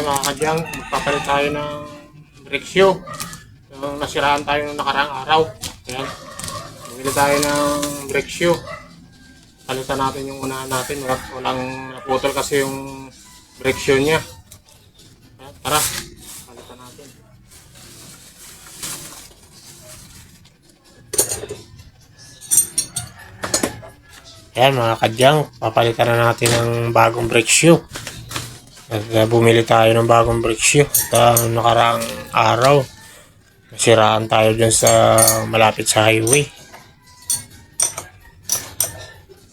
Ay mga kadyang, magpapalit tayo ng shoe. Yung nasiraan tayo nung nakaraang araw. Ayan. Bumili tayo ng shoe. Palitan natin yung unahan natin. Walang, walang naputol kasi yung brake shoe niya. Ayan, tara, palitan natin. Ayan mga kadyang, papalitan na natin ng bagong brake shoe. At uh, bumili tayo ng bagong brake shoe. At uh, nakaraang araw, nasiraan tayo dyan sa malapit sa highway.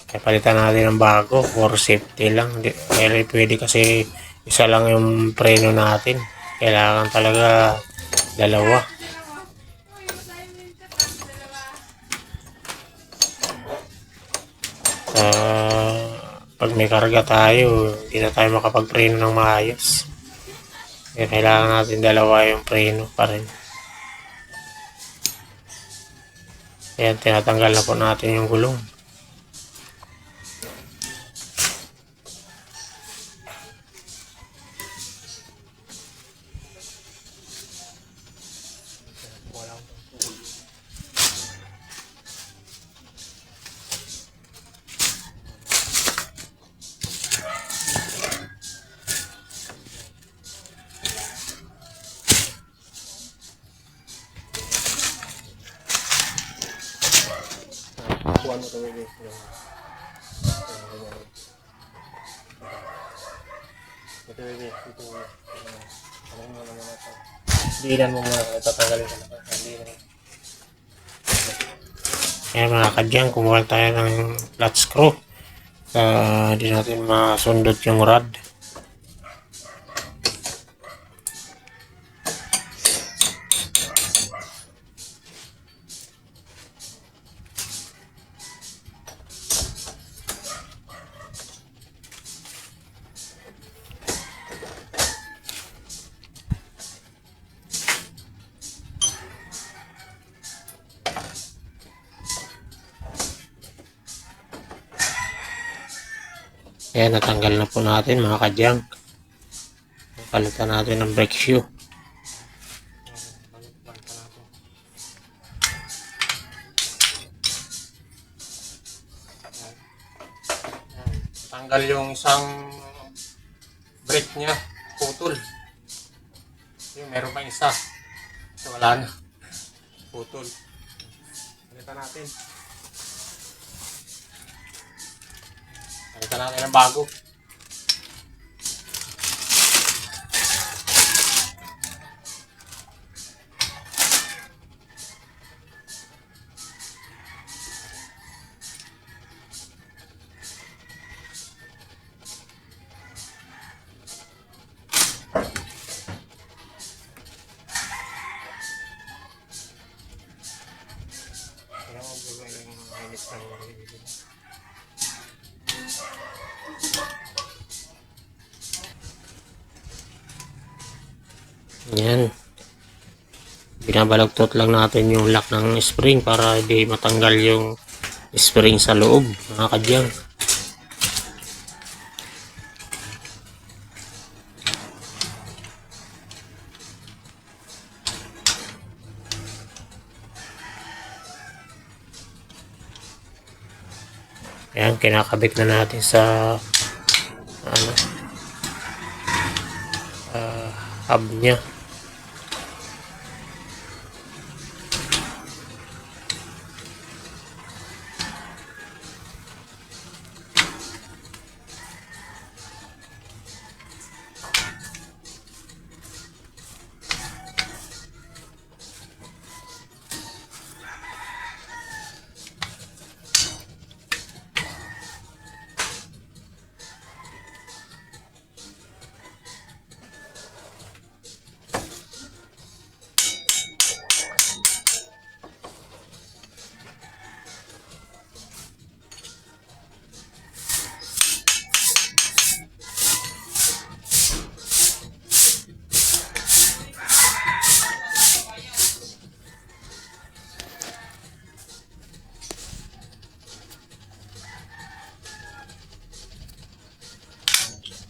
Kaya palitan natin ng bago for safety lang. Kaya pwede kasi isa lang yung preno natin. Kailangan talaga dalawa. Pag may karga tayo, hindi na tayo makapag-preno ng maayos. Kaya kailangan natin dalawa yung preno pa rin. Ayan, tinatanggal na po natin yung gulong. Mo ito, baby. Ito, baby. Ito. Ano mo naman ito? Diinan mo muna. Tatanggalin ko na. Diinan mo. Ayan mga kadyang, kumuha tayo ng flat screw. Uh, di natin masundot yung rod. Ayan, natanggal na po natin mga kadyang. Palitan natin ng brake shoe. Tanggal yung isang brake niya, putol. Yung meron pa isa. So wala na. Putol. Palitan natin. Palitan natin ng bago. Mainit ng Yan. Binabalagtot lang natin yung lock ng spring para hindi matanggal yung spring sa loob, mga kadyang. Ayan, kinakabit na natin sa ano, ah, hub niya.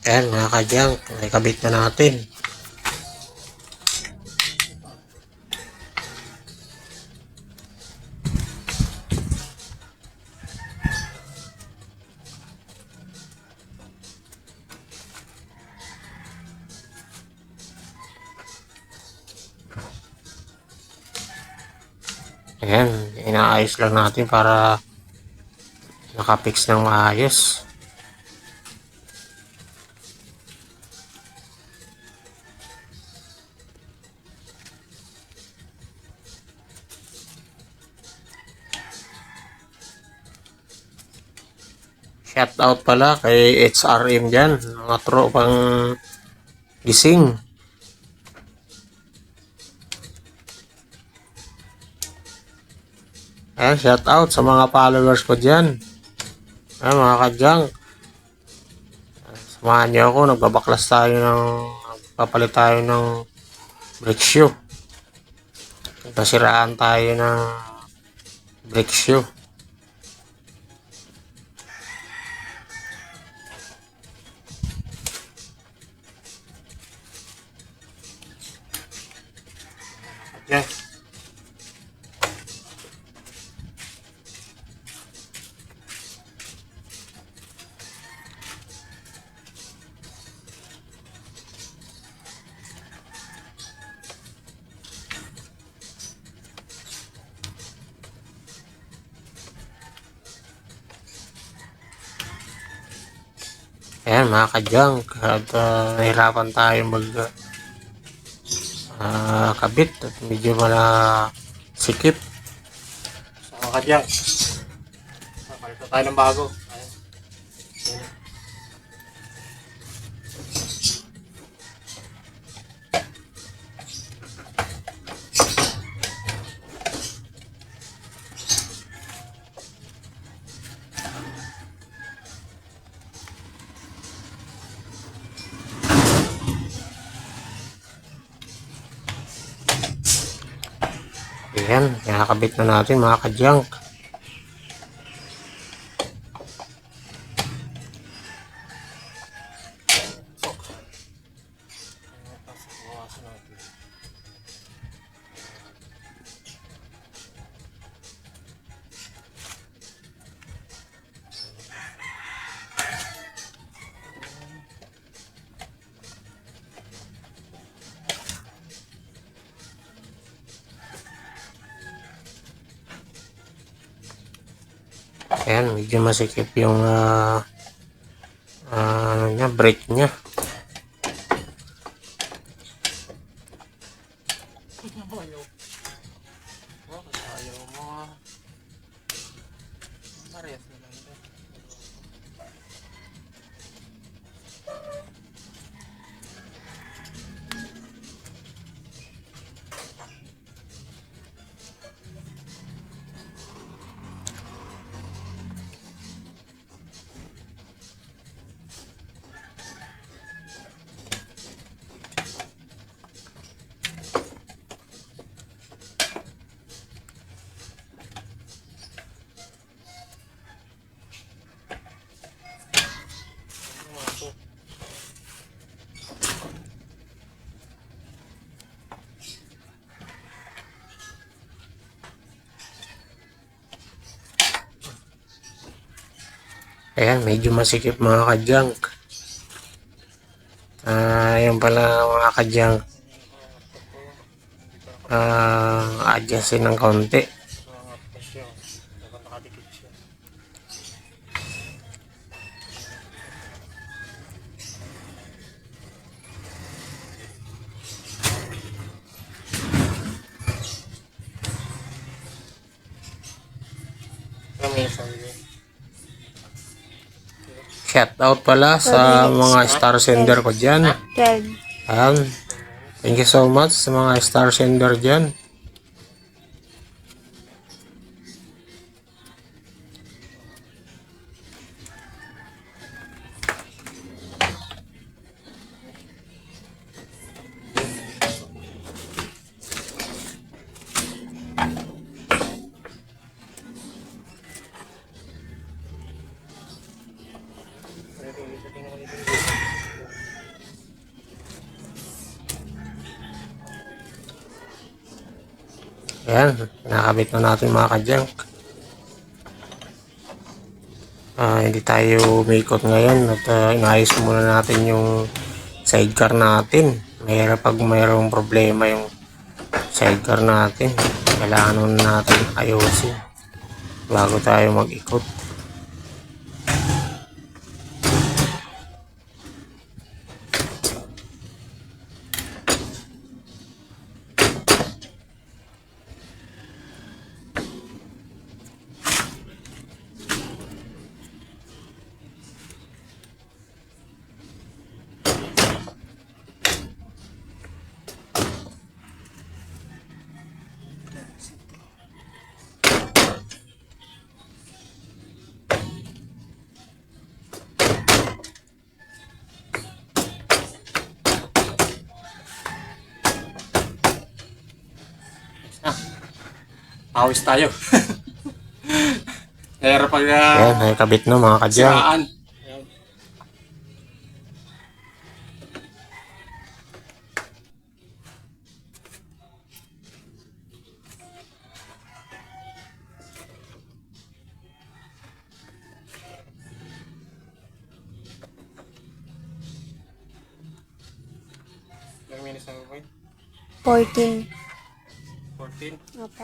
Ayan mga kadyang, nakikabit na natin. Ayan, inaayos lang natin para nakapix ng maayos. Shout out pala kay HRM dyan, mga tropang gising. Ayan, shout out sa mga followers ko dyan. Ayan, mga kadyang. Samahan niyo ako, nagbabaklas tayo ng, nagpapalit tayo ng brake shoe. Nasiraan tayo ng brake shoe. Yeah. Ayan mga at uh, nahirapan tayo mag ah, kabit at medyo mala sikip. So mga papalit na tayo ng bago. Ayan, nakakabit na natin mga ka-junk. Ayan, medyo masikip yung ah ah, ano niya, brake niya. Ayan, medyo masikip mga ka-junk. Ah, yan pala mga ka-junk. Ah, adjustin ng konti. Shout out pala sa mga star sender ko dyan. Ayan. Thank you so much sa mga star sender dyan. Ayan, nakabit na natin mga kadyang. Ah, hindi tayo umikot ngayon at uh, inayos muna natin yung sidecar natin. Mahirap pag mayroong problema yung sidecar natin. Kailangan natin ayusin bago tayo mag-ikot. Pawis tayo. Pero pag uh, Ayan, nakikabit na mga kadyang. siraan. Ilang minutes na wait? 14. 14. Opo.